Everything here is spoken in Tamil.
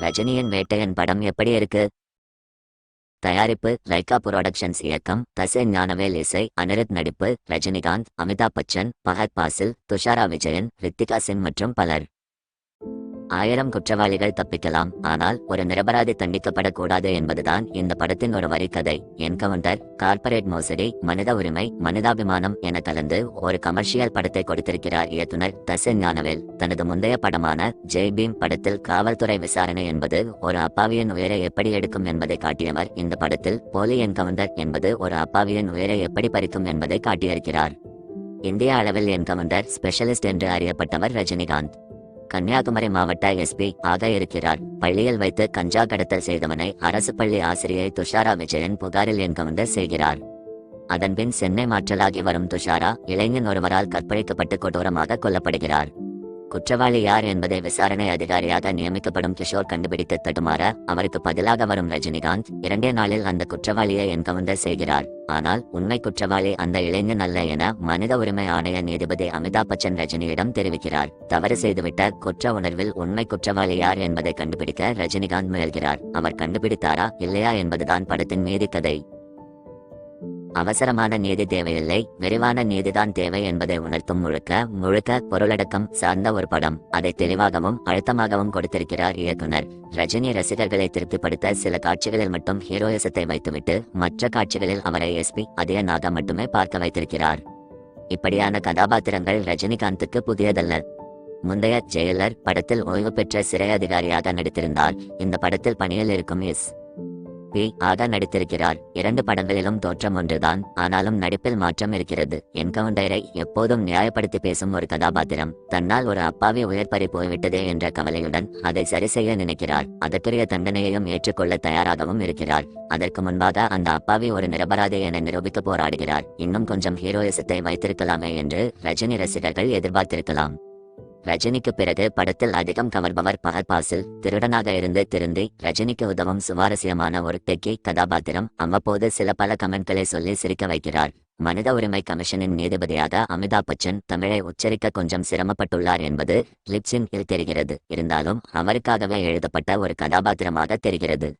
ரஜினியின் வேட்டையன் படம் எப்படி இருக்கு? தயாரிப்பு லைகா புரோடக்ஷன்ஸ் இயக்கம் தசே ஞானவேல் இசை அனிருத் நடிப்பு ரஜினிகாந்த் அமிதாப் பச்சன் பகத் பாசில் துஷாரா விஜயன் ரித்திகா சிங் மற்றும் பலர். ஆயிரம் குற்றவாளிகள் தப்பிக்கலாம். ஆனால் ஒரு நிரபராதி தண்டிக்கப்படக்கூடாது என்பதுதான் இந்த படத்தின் ஒரு வரி கதை என்கவுண்டர் கார்ப்பரேட் மோசடி மனித உரிமை மனிதாபிமானம் என கலந்து ஒரு கமர்ஷியல் படத்தை கொடுத்திருக்கிறார் இயக்குனர் தசே ஞானவேல். தனது முந்தைய படமான ஜெய் பீம் படத்தில் காவல்துறை விசாரணை என்பது ஒரு அப்பாவியின் உயிரை எப்படி எடுக்கும் என்பதை காட்டியவர். இந்த படத்தில் போலி என்கவுண்டர் என்பது ஒரு அப்பாவியின் உயிரை எப்படி பறிக்கும் என்பதை காட்டியிருக்கிறார். இந்திய அளவில் என்கவுண்டர் ஸ்பெஷலிஸ்ட் என்று அறியப்பட்டவர் ரஜினிகாந்த். கன்னியாகுமரி மாவட்ட எஸ்பி ஆக இருக்கிறார். பள்ளியில் வைத்து கஞ்சா கடத்தல் செய்தவனை அரசு பள்ளி ஆசிரியை துஷாரா விஜயன் புகாரில் என்கவுண்டர் செய்கிறார். அதன்பின் சென்னை மாற்றலாகி வரும் துஷாரா இளைஞன் ஒருவரால் கற்பழிக்கப்பட்டு கொடூரமாக கொல்லப்படுகிறார். குற்றவாளி யார் என்பதை விசாரணை அதிகாரியாக நியமிக்கப்படும் கிஷோர் கண்டுபிடித்து தடுமாற அவருக்கு பதிலாக வரும் ரஜினிகாந்த் இரண்டே நாளில் அந்த குற்றவாளியை என்கவுண்டர் செய்கிறார். ஆனால் உண்மை குற்றவாளி அந்த இளைஞன் அல்ல என மனித உரிமை ஆணைய நீதிபதி அமிதாப் பச்சன் ரஜினியிடம் தெரிவிக்கிறார். தவறு செய்துவிட்ட குற்ற உணர்வில் உண்மை குற்றவாளி யார் என்பதை கண்டுபிடிக்க ரஜினிகாந்த் முயல்கிறார். அவர் கண்டுபிடித்தாரா இல்லையா என்பதுதான் படத்தின் மீதி கதை. அவசரமான நீதி தேவையில்லை விரிவான நீதிதான் தேவை என்பதை உணர்த்தும் முழுக்க முழுக்க பொருளடக்கம் சார்ந்த ஒரு படம். அதை தெளிவாகவும் அழுத்தமாகவும் கொடுத்திருக்கிறார் இயக்குனர். ரஜினி ரசிகர்களை திருப்திப்படுத்த சில காட்சிகளில் மட்டும் ஹீரோயிசத்தை வைத்துவிட்டு மற்ற காட்சிகளில் அவரை எஸ்பி அதயனாக மட்டுமே பார்க்க வைத்திருக்கிறார். இப்படியான கதாபாத்திரங்கள் ரஜினிகாந்துக்கு புதியதல்ல. முந்தைய ஜெயலர் படத்தில் ஓய்வு பெற்ற சிறை அதிகாரியாக நடித்திருந்தார். இந்த படத்தில் பணியில் இருக்கும் எஸ். பி ஆக நடித்திருக்கிறார். இரண்டு படங்களிலும் தோற்றம் ஒன்றுதான் ஆனாலும் நடிப்பில் மாற்றம் இருக்கிறது. என்கவுண்டரை எப்போதும் நியாயப்படுத்தி பேசும் ஒரு கதாபாத்திரம். தன்னால் ஒரு அப்பாவி உயர் பறி போய்விட்டதே என்ற கவலையுடன் அதை சரி செய்ய நினைக்கிறார். அதற்குரிய தண்டனையையும் ஏற்றுக்கொள்ள தயாராகவும் இருக்கிறார். அதற்கு முன்பாக அந்த அப்பாவி ஒரு நிரபராதி என நிரூபிக்க போராடுகிறார். இன்னும் கொஞ்சம் ஹீரோயிசத்தை வைத்திருக்கலாமே என்று ரஜினி ரசிகர்கள் எதிர்பார்த்திருக்கலாம். ரஜினிக்கு பிறகு படத்தில் அதிகம் கவர்பவர் பகர்பாசில் திருடனாக இருந்து திருந்தி ரஜினிக்கு உதவும் சுவாரஸ்யமான ஒரு டெக்கி கதாபாத்திரம் அவ்வப்போது சில பல கமெண்ட்களை சொல்லி சிரிக்க வைக்கிறார். மனித உரிமை கமிஷனின் நீதிபதியாக அமிதாப் பச்சன் தமிழை உச்சரிக்க கொஞ்சம் சிரமப்பட்டுள்ளார் என்பது லிப்சின் தெரிகிறது. இருந்தாலும் அவருக்காகவே எழுதப்பட்ட ஒரு கதாபாத்திரமாக தெரிகிறது.